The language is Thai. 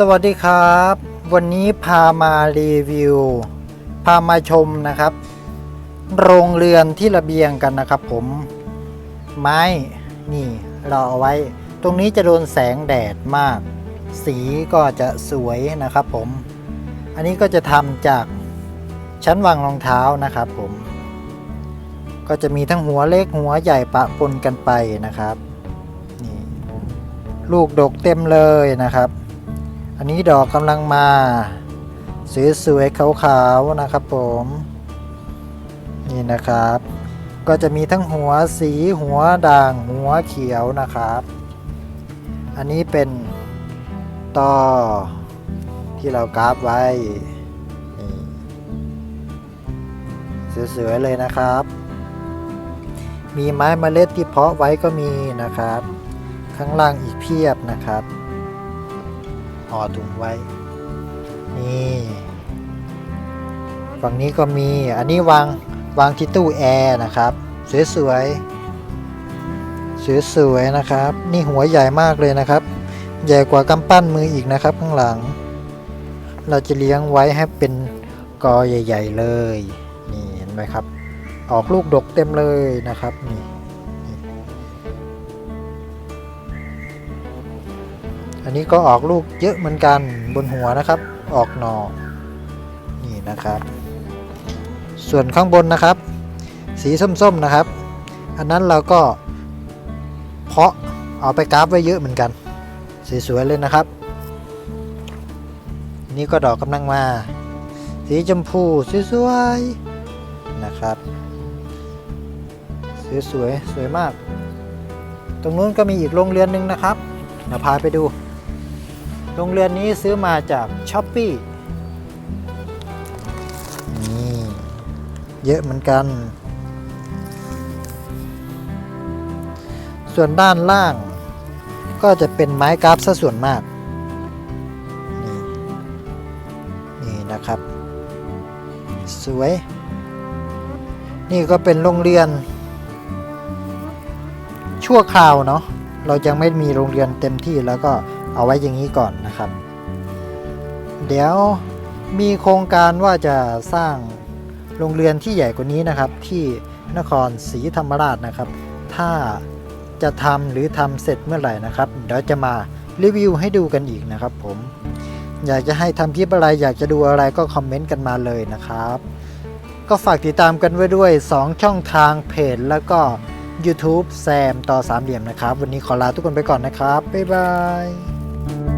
สวัสดีครับ วันนี้พามารีวิว พามาชมนะครับ โรงเรือนที่ระเบียงกันนะครับผม ไม้นี่เราเอาไว้ ตรงนี้จะโดนแสงแดดมาก สีก็จะสวยนะครับผม อันนี้ก็จะทำจากชั้นวางรองเท้านะครับผม ก็จะมีทั้งหัวเล็กหัวใหญ่ปะปนกันไปนะครับนี่ลูกดกเต็มเลยนะครับ อันนี้ดอกกำลังมาสวยๆขาวๆนะครับผม นี่นะครับ ก็จะมีทั้งหัวสีหัวด่างหัวเขียวนะครับ อันนี้เป็นต่อที่เรากราฟไว้สวยๆเลยนะครับ มีไม้เมล็ดที่เพาะไว้ก็มีนะครับ ข้างล่างอีกเพียบนะครับ ห่อถุงไว้ นี่ฝั่งนี้ก็มีอันนี้วางวางที่ตู้แอร์นะครับ สวยๆสวยๆนะครับ นี่หัวใหญ่มากเลยนะครับ ใหญ่กว่ากำปั้นมืออีกนะครับข้างหลัง เราจะเลี้ยงไว้ให้เป็นกอใหญ่ ๆ เลย นี่เห็นไหมครับ ออกลูกดกเต็มเลยนะครับนี่ อันนี้ก็ออกลูกเยอะเหมือนกันบนหัวนะครับ ออกหนอนี่นะครับ ส่วนข้างบนนะครับ สีส้มๆนะครับ อันนั้นเราก็เพาะเอาไปกราฟไว้เยอะเหมือนกันสวยๆเลยนะครับ นี่ก็ดอกกำลังมา สีชมพูสวยๆนะครับสวยๆสวยมาก ตรงนู้นก็มีอีกโรงเรือนหนึ่งนะครับเดี๋ยวพาไปดู โรงเรือนนี้ซื้อมาจากช้อปปี้นี่เยอะเหมือนกัน ส่วนด้านล่าง ก็จะเป็นไม้กราฟซะส่วนมาก นี่นี่นะครับ สวย นี่ก็เป็นโรงเรียน ชั่วคราวเนาะเรายังไม่มีโรงเรียนเต็มที่แล้วก็ เอาไว้อย่างนี้ก่อนนะครับ เดี๋ยวมีโครงการว่าจะสร้างโรงเรียนที่ใหญ่กว่านี้นะครับ ที่นครศรีธรรมราชนะครับ ถ้าจะทำหรือทำเสร็จเมื่อไหร่นะครับ เดี๋ยวจะมารีวิวให้ดูกันอีกนะครับ ผม อยากจะให้ทำคลิปอะไร อยากจะดูอะไรก็คอมเมนต์กันมาเลยนะครับ ก็ฝากติดตามกันไว้ด้วย 2 ช่องทางเพจแล้วก็ YouTube แซมต่อสามเหลี่ยมนะครับ วันนี้ขอลาทุกคนไปก่อนนะครับ บ๊ายบาย thank you